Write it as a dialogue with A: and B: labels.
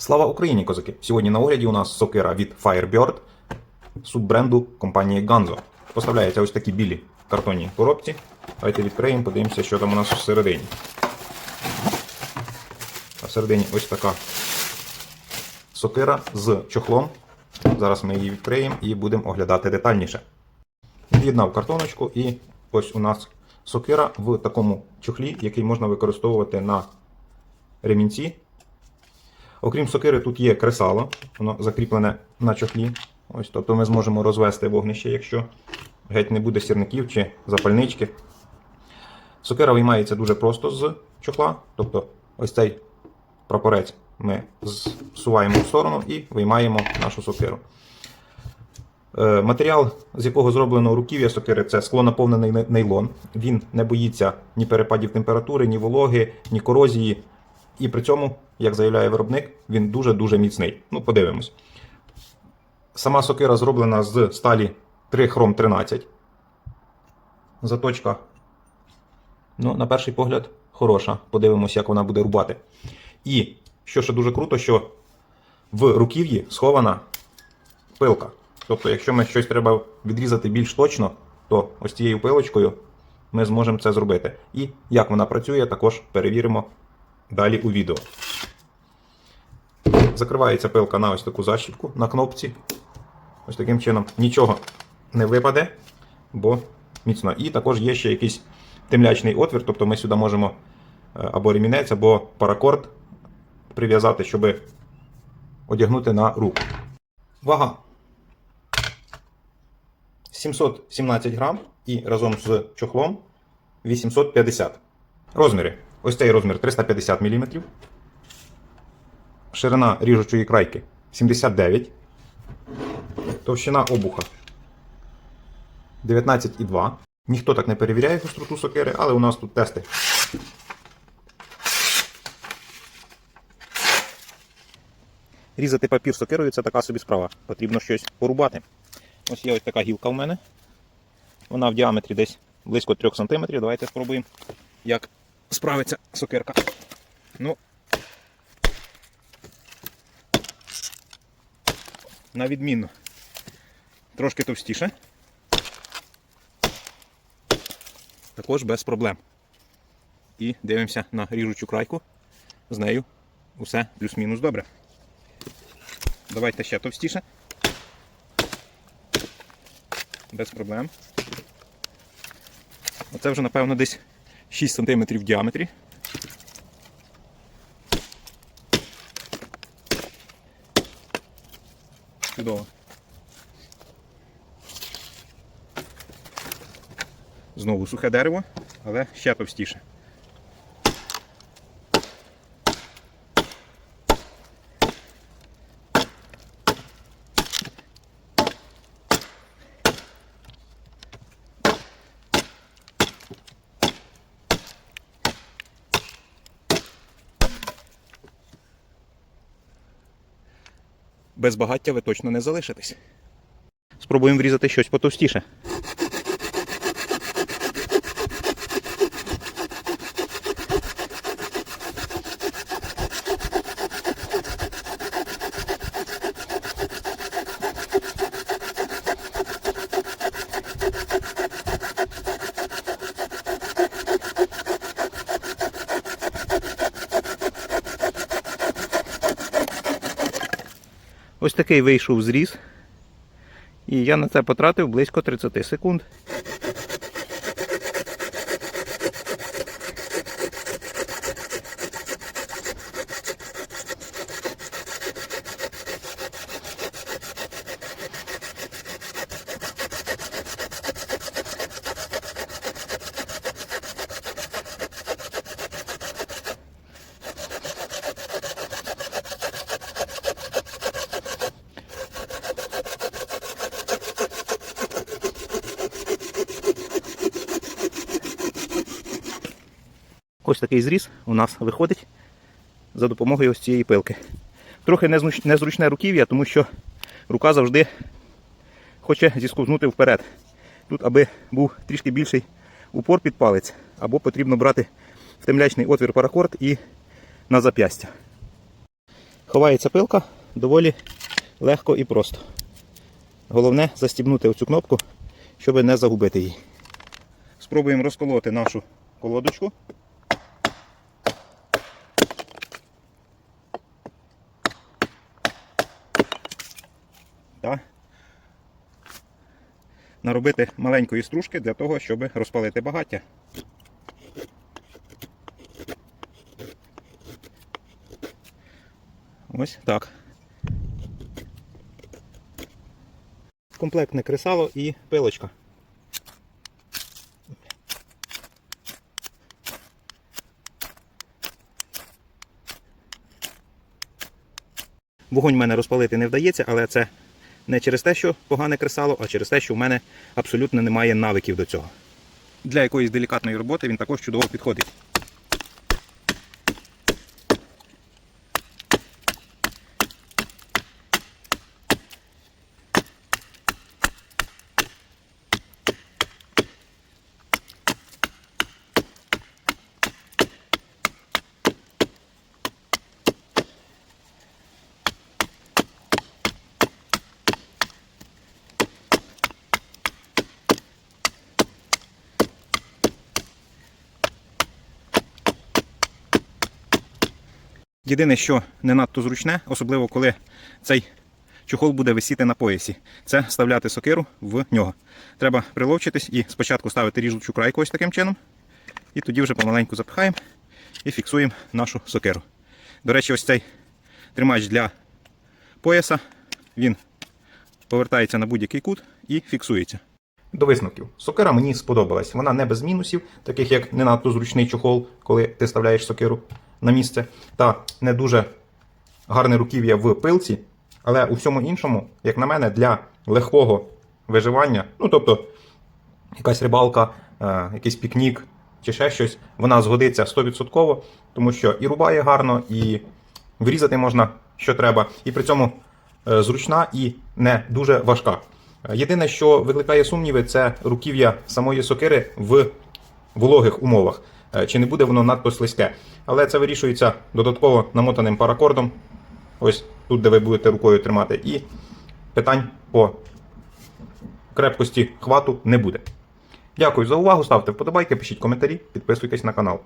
A: Слава Україні, козаки! Сьогодні на огляді у нас сокира від Firebird суббренду компанії Ganzo. Поставляються ось такі білі картонні коробці. Давайте відкриємо, подивимося, що там у нас всередині. А всередині ось така сокира з чохлом. Зараз ми її відкриємо і будемо оглядати детальніше. Від'єднав картоночку і ось у нас сокира в такому чохлі, який можна використовувати на ремінці. Окрім сокири, тут є кресало, воно закріплене на чохлі. Ось, тобто ми зможемо розвести вогнище, якщо геть не буде сірників чи запальнички. Сокира виймається дуже просто з чохла. Тобто ось цей прапорець ми зсуваємо в сторону і виймаємо нашу сокиру. Е, Матеріал, з якого зроблено руків'я сокири, це склонаповнений не- нейлон. Він не боїться ні перепадів температури, ні вологи, ні корозії. І при цьому, як заявляє виробник, він дуже-дуже міцний. Ну, подивимось. Сама сокира зроблена з сталі 3 хром 13. Заточка, ну, на перший погляд, хороша. Подивимось, як вона буде рубати. І, що ще дуже круто, що в руків'ї схована пилка. Тобто, якщо ми щось треба відрізати більш точно, то ось цією пилочкою ми зможемо це зробити. І як вона працює, також перевіримо далі у відео. Закривається пилка на ось таку защіпку на кнопці. Ось таким чином нічого не випаде, бо міцно. І також є ще якийсь темлячний отвір, тобто ми сюди можемо е, або ремінець, або паракорд прив'язати, щоб одягнути на руку. Вага 717 грам і разом з чохлом 850. Розміри. Ось цей розмір 350 мм. Ширина ріжучої крайки 79. Товщина обуха 19,2. Ніхто так не перевіряє гостроту сокири, але у нас тут тести. Різати папір сокирою це така собі справа. Потрібно щось порубати. Ось є ось така гілка в мене. Вона в діаметрі десь близько 3 см. Давайте спробуємо, як справиться сокирка. Ну, на відмінно. Трошки товстіше. Також без проблем. І дивимося на ріжучу крайку. З нею усе плюс-мінус добре. Давайте ще товстіше. Без проблем. Оце вже, напевно, десь 6 см в діаметрі. Чудово. Знову сухе дерево, але ще товстіше. Без багаття ви точно не залишитесь. Спробуємо врізати щось потовстіше. Ось такий вийшов зріз. І я на це потратив близько 30 секунд. Ось такий зріз у нас виходить за допомогою ось цієї пилки. Трохи незручне руків'я, тому що рука завжди хоче зісковзнути вперед. Тут, аби був трішки більший упор під палець, або потрібно брати в темлячний отвір паракорд і на зап'ястя. Ховається пилка доволі легко і просто. Головне застібнути оцю кнопку, щоб не загубити її. Спробуємо розколоти нашу колодочку. Та наробити маленької стружки для того, щоб розпалити багаття. Ось так. Комплектне кресало і пилочка. Вогонь в мене розпалити не вдається, але це не через те, що погане кресало, а через те, що в мене абсолютно немає навиків до цього. Для якоїсь делікатної роботи він також чудово підходить. Єдине, що не надто зручне, особливо коли цей чохол буде висіти на поясі, це вставляти сокиру в нього. Треба приловчитись і спочатку ставити ріжучу крайку ось таким чином, і тоді вже помаленьку запихаємо і фіксуємо нашу сокиру. До речі, ось цей тримач для пояса, він повертається на будь-який кут і фіксується. До висновків. Сокира мені сподобалась. Вона не без мінусів, таких як не надто зручний чохол, коли ти вставляєш сокиру на місце, та не дуже гарне руків'я в пилці. Але у всьому іншому, як на мене, для легкого виживання, ну тобто якась рибалка, е, якийсь пікнік чи ще щось, вона згодиться 100%, тому що і рубає гарно, і врізати можна, що треба, і при цьому е, зручна і не дуже важка. Єдине, що викликає сумніви, це руків'я самої сокири в вологих умовах. Е, Чи не буде воно надто слизьке. Але це вирішується додатково намотаним паракордом. Ось тут, де ви будете рукою тримати, і питань по крепкості хвату не буде. Дякую за увагу. Ставте вподобайки, пишіть коментарі, підписуйтесь на канал.